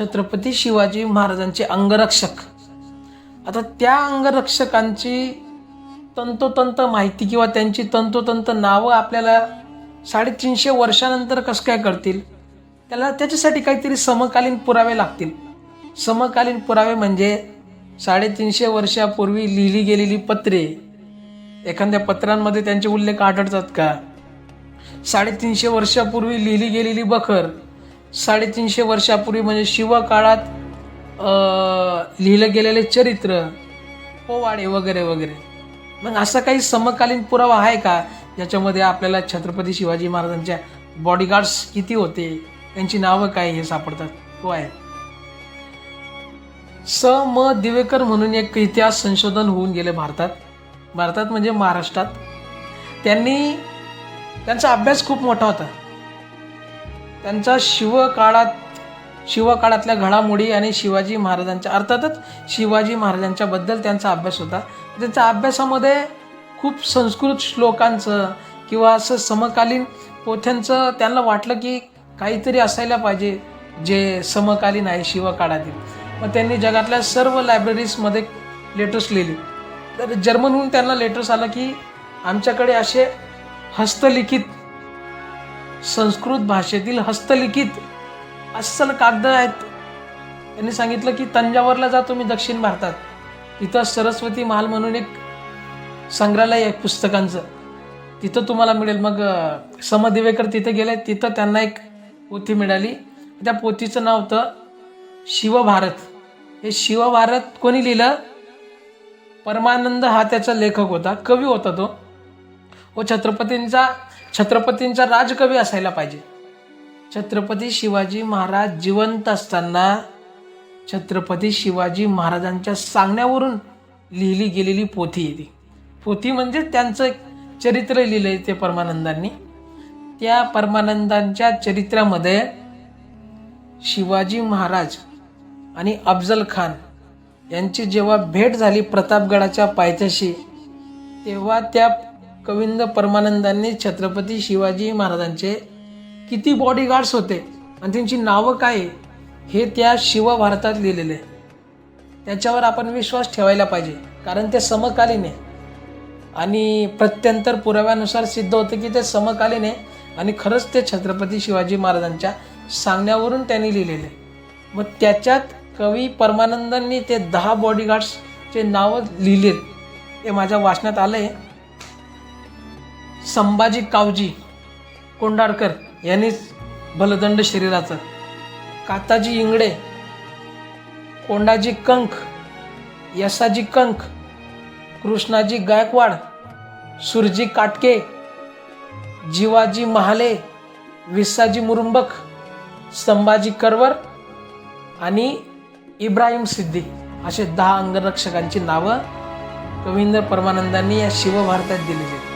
छत्रपती शिवाजी महाराजांचे अंगरक्षक. आता त्या अंगरक्षकांची तंतोतंत माहिती किंवा त्यांची तंतोतंत नावं आपल्याला साडेतीनशे वर्षानंतर कसं काय करतील त्याला त्याच्यासाठी काहीतरी समकालीन पुरावे लागतील. समकालीन पुरावे म्हणजे साडेतीनशे वर्षापूर्वी लिहिली गेलेली पत्रे. एखाद्या पत्रांमध्ये त्यांचे उल्लेख आढळतात का? साडेतीनशे वर्षापूर्वी लिहिली गेलेली बखर. साडेतीनशे वर्षापूर्वी म्हणजे शिवकाळात लिहिलं गेलेले चरित्र पोवाडे वगैरे वगैरे. मग असा काही समकालीन पुरावा आहे का? ज्याच्यामध्ये आपल्याला छत्रपती शिवाजी महाराजांच्या बॉडीगार्ड्स किती होते? त्यांची नावं काय हे सापडतात? तो आहे. स. म. दिवेकर म्हणून एक इतिहास संशोधन होऊन गेले भारतात. भारतात म्हणजे महाराष्ट्रात. त्यांनी त्यांचा अभ्यास खूप मोठा होता. त्यांचा शिवकाळात शिवकाळातल्या घडामोडी आणि शिवाजी महाराजांच्या अर्थातच शिवाजी महाराजांच्याबद्दल त्यांचा अभ्यास होता. त्यांच्या अभ्यासामध्ये खूप संस्कृत श्लोकांचं किंवा असं समकालीन पोथ्यांचं त्यांना वाटलं की काहीतरी असायला पाहिजे जे समकालीन आहे शिवकाळातील. मग त्यांनी जगातल्या सर्व लायब्ररीजमध्ये लेटर्स लिहिले. तर जर्मनहून त्यांना लेटर्स आलं की आमच्याकडे असे हस्तलिखित संस्कृत भाषेतील हस्तलिखित अस्सल कागद आहेत. त्यांनी सांगितलं की तंजावरला जा तुम्ही दक्षिण भारतात. तिथं सरस्वती महाल म्हणून एक संग्रहालय आहे पुस्तकांचं. तिथं तुम्हाला मिळेल. मग समदिवेकर तिथे गेले. तिथं त्यांना एक पोथी मिळाली. त्या पोथीचं नाव होतं शिवभारत. हे शिवभारत कोणी लिहिलं? परमानंद हा त्याचा लेखक होता. कवी होता तो. व छत्रपतींचा छत्रपतींचा राजकवी असायला पाहिजे. छत्रपती शिवाजी महाराज जिवंत असताना छत्रपती शिवाजी महाराजांच्या सांगण्यावरून लिहिली गेलेली पोथी येते पोथी म्हणजे त्यांचं एक चरित्र लिहिलं आहे ते परमानंदांनी. त्या परमानंदांच्या चरित्रामध्ये शिवाजी महाराज आणि अफजल खान यांची जेव्हा भेट झाली प्रतापगडाच्या पायथ्याशी तेव्हा त्या कविंद परमानंदांनी छत्रपती शिवाजी महाराजांचे किती बॉडीगार्ड्स होते आणि त्यांची नावं काय हे त्या शिवभारतात लिहिलेले आहे. त्याच्यावर आपण विश्वास ठेवायला पाहिजे कारण ते समकालीन आहे. आणि प्रत्यंतर पुराव्यानुसार सिद्ध होतं की ते समकालीन आहे आणि खरंच ते छत्रपती शिवाजी महाराजांच्या सांगण्यावरून त्यांनी लिहिलेले आहे. मग त्याच्यात कवी परमानंदांनी ते दहा बॉडीगार्ड्सचे नावं लिहिलेत ते माझ्या वाचण्यात आलं आहे संभाजी कावजी कोंडारकर यांनीच भलदंड शरीराचं. काताजी इंगडे कोंडाजी कंक यसाजी कंक कृष्णाजी गायकवाड सुरजी काटके जीवाजी महाले विसाजी मुरुंबक संभाजी करवर आणि इब्राहिम सिद्दी असे दहा अंगरक्षकांची नावं कवींद्र परमानंदांनी या शिवभारतात दिलेली आहेत